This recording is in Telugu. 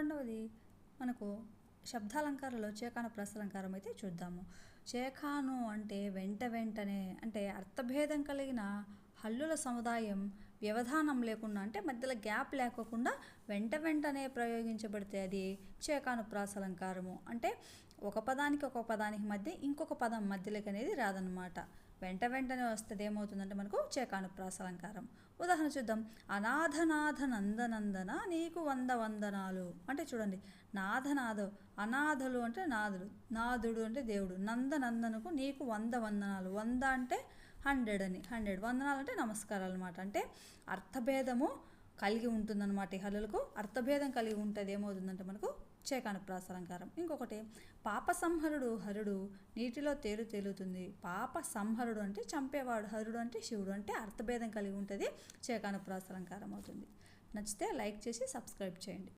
రెండవది మనకు శబ్దాలంకారంలో చేకాను ప్రాసాలంకారం అయితే చూద్దాము. చేకాను అంటే వెంట వెంటనే అంటే అర్థభేదం కలిగిన హల్లుల సముదాయం వ్యవధానం లేకుండా అంటే మధ్యలో గ్యాప్ లేకోకుండా వెంట వెంటనే ప్రయోగించబడితే అది చేకాను ప్రాసలంకారము. అంటే ఒక పదానికి ఒక పదానికి మధ్య ఇంకొక పదం మధ్యలోకి అనేది రాదనమాట వెంట వెంటనే వస్తుంది ఏమవుతుందంటే మనకు చేకాను ప్రాసలంకారం ఉదాహరణ చూద్దాం. అనాథనాథ నందనందన నీకు వంద వందనాలు. అంటే చూడండి నాథనాథ అనాథలు అంటే నాథుడు నాథుడు అంటే దేవుడు. నందనందనకు నీకు వంద వందనాలు. వంద అంటే హండ్రెడ్ అని. హండ్రెడ్. వందనాలు అంటే నమస్కారాలు అనమాట అంటే అర్థభేదము కలిగి ఉంటుందన్నమాట ఈ హల్లులకు. అర్థభేదం కలిగి ఉంటుంది ఏమవుతుందంటే మనకు చేకాను ప్రాసలంకారం ఇంకొకటి పాప సంహరుడు హరుడు నీటిలో తేలు తేలుతుంది. పాప సంహరుడు అంటే చంపేవాడు హరుడు అంటే శివుడు అంటే అర్థభేదం కలిగి ఉంటుంది. చేకాను ప్రాసలంకారం అవుతుంది. నచ్చితే లైక్ చేసి సబ్స్క్రైబ్ చేయండి.